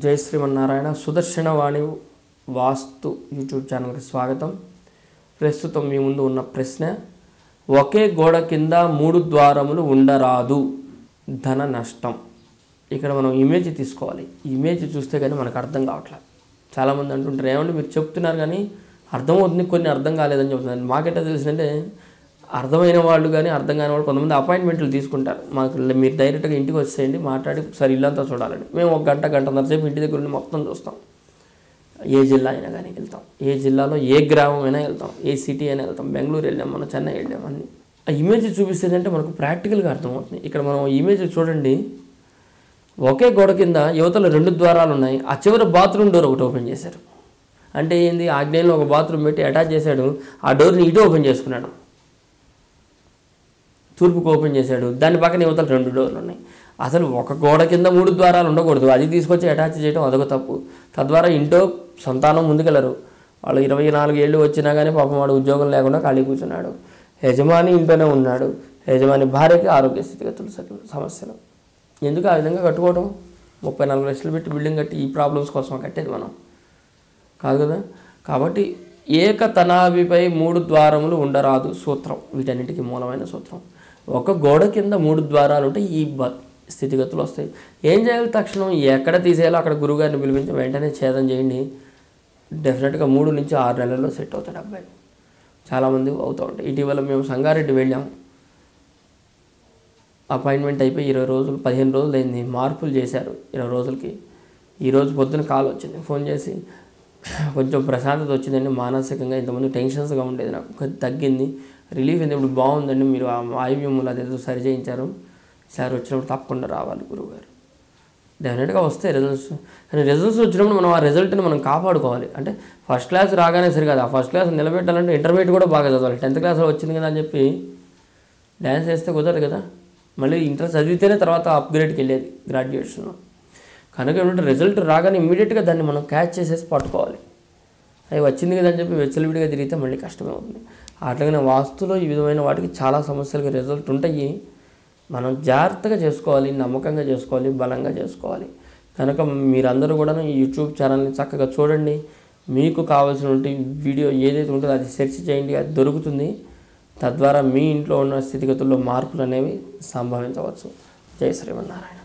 జై శ్రీమన్నారాయణ సుదర్శన వాణి వాస్తు యూట్యూబ్ ఛానల్కి స్వాగతం. ప్రస్తుతం మీ ముందు ఉన్న ప్రశ్న ఒకే గోడ కింద మూడు ద్వారములు ఉండరాదు ధన నష్టం. ఇక్కడ మనం ఇమేజ్ తీసుకోవాలి. ఇమేజ్ చూస్తే కానీ మనకు అర్థం కావట్లేదు చాలామంది అంటుంటారు ఏమంటే మీరు చెప్తున్నారు కానీ అర్థమవుతుంది కొన్ని అర్థం కాలేదని చెప్తున్నారు. మాకెట్లా తెలిసిందంటే అర్థమైన వాళ్ళు కానీ అర్థం కాని వాళ్ళు కొంతమంది అపాయింట్మెంట్లు తీసుకుంటారు. మాకు మీరు డైరెక్ట్గా ఇంటికి వచ్చేయండి మాట్లాడి సరే ఇల్లంతా చూడాలండి. మేము ఒక గంట గంటన్నర సేపు ఇంటి దగ్గర ఉండి మొత్తం చూస్తాం. ఏ జిల్లా అయినా కానీ వెళ్తాం. ఏ జిల్లాలో ఏ గ్రామం అయినా వెళ్తాం. ఏ సిటీ అయినా వెళ్తాం. బెంగళూరు వెళ్ళాం మనం చెన్నై వెళ్ళాం అన్ని. ఆ ఇమేజ్ చూపిస్తేదంటే మనకు ప్రాక్టికల్గా అర్థమవుతుంది. ఇక్కడ మనం ఇమేజ్ చూడండి. ఒకే గోడ కింద యువతలో రెండు ద్వారాలు ఉన్నాయి. ఆ చివరి బాత్రూమ్ డోర్ ఒకటి ఓపెన్ చేశారు. అంటే ఏంది? ఆగ్నేయంలో ఒక బాత్రూమ్ పెట్టి అటాచ్ చేశాడు. ఆ డోర్ని ఇటు ఓపెన్ చేసుకున్నాడు. తూర్పుకు ఓపెన్ చేశాడు. దాని పక్కన యువతలు రెండు డోర్లు ఉన్నాయి. అసలు ఒక గోడ కింద మూడు ద్వారాలు ఉండకూడదు. అది తీసుకొచ్చి అటాచ్ చేయడం అదొక తప్పు. తద్వారా ఇంట్లో సంతానం ముందుకెళ్ళరు వాళ్ళు ఇరవై నాలుగు ఏళ్ళు వచ్చినా కానీ పాపం వాడు ఉద్యోగం లేకుండా ఖాళీ కూర్చున్నాడు. యజమాని ఇంట్లోనే ఉన్నాడు. యజమాని భార్యకి ఆరోగ్య స్థితిగతులు సమస్యలు. ఎందుకు ఆ విధంగా కట్టుకోవడం ముప్పై నాలుగు లక్షలు పెట్టి బిల్డింగ్ కట్టి ఈ ప్రాబ్లమ్స్ కోసం కట్టేది మనం. కాదు కదా? కాబట్టి ఏకతనాభిపై మూడు ద్వారములు ఉండరాదు సూత్రం. వీటన్నిటికీ మూలమైన సూత్రం. ఒక గోడ కింద మూడు ద్వారాలు ఉంటే ఈ బ స్థితిగతులు వస్తాయి. ఏం చేయాలి తక్షణం? ఎక్కడ తీసేయాలో అక్కడ గురుగారిని పిలిపించి వెంటనే ఛేదం చేయండి. డెఫినెట్గా మూడు నుంచి ఆరు నెలల్లో సెట్ అవుతాడు అబ్బాయి. చాలామంది అవుతూ ఉంటాయి ఇటీవల మేము సంగారెడ్డి వెళ్ళాం. అపాయింట్మెంట్ అయిపోయి ఇరవై రోజులు పదిహేను రోజులు అయింది మార్పులు చేశారు ఇరవై రోజులకి. ఈరోజు పొద్దున కాల్ వచ్చింది. ఫోన్ చేసి కొంచెం ప్రశాంతత వచ్చిందండి మానసికంగా ఇంతమంది టెన్షన్స్గా ఉండేది నాకు. కొంచెం తగ్గింది. రిలీఫ్ అయింది ఇప్పుడు బాగుందండి. మీరు ఆ వాయువ్యములు అదేదో సరి చేయించారు. సార్ వచ్చినప్పుడు తప్పకుండా రావాలి గురువుగారు. డెఫినెట్గా వస్తాయి రిజల్ట్స్. కానీ రిజల్ట్స్ వచ్చినప్పుడు మనం ఆ రిజల్ట్ని మనం కాపాడుకోవాలి. అంటే ఫస్ట్ క్లాస్ రాగానే సరికాదు ఆ ఫస్ట్ క్లాస్ నిలబెట్టాలంటే ఇంటర్మీడియట్ కూడా బాగా చదవాలి. టెన్త్ క్లాస్లో వచ్చింది కదా అని చెప్పి డ్యాన్స్ వేస్తే కుదరదు కదా. మళ్ళీ ఇంటర్ చదివితేనే తర్వాత అప్గ్రేడ్కి వెళ్ళేది గ్రాడ్యుయేషన్లో కనుక ఏమంటే రిజల్ట్ రాగానే ఇమ్మీడియట్గా దాన్ని మనం క్యాచ్ చేసేసి పట్టుకోవాలి. అవి వచ్చింది కదా అని చెప్పి వెచ్చలివిడిగా తిరిగితే మళ్ళీ కష్టమే అవుతుంది. అట్లాగనే వాస్తులో ఈ విధమైన వాటికి చాలా సమస్యలకి రిజల్ట్ ఉంటాయి. మనం జాగ్రత్తగా చేసుకోవాలి నమ్మకంగా చేసుకోవాలి బలంగా చేసుకోవాలి. కనుక మీరందరూ కూడా యూట్యూబ్ ఛానల్ని చక్కగా చూడండి. మీకు కావాల్సినటువంటి వీడియో ఏదైతే ఉంటుందో అది సెర్చ్ చేయండి అది దొరుకుతుంది. తద్వారా మీ ఇంట్లో ఉన్న స్థితిగతుల్లో మార్పులు అనేవి సంభవించవచ్చు. జై శ్రీమన్నారాయణ.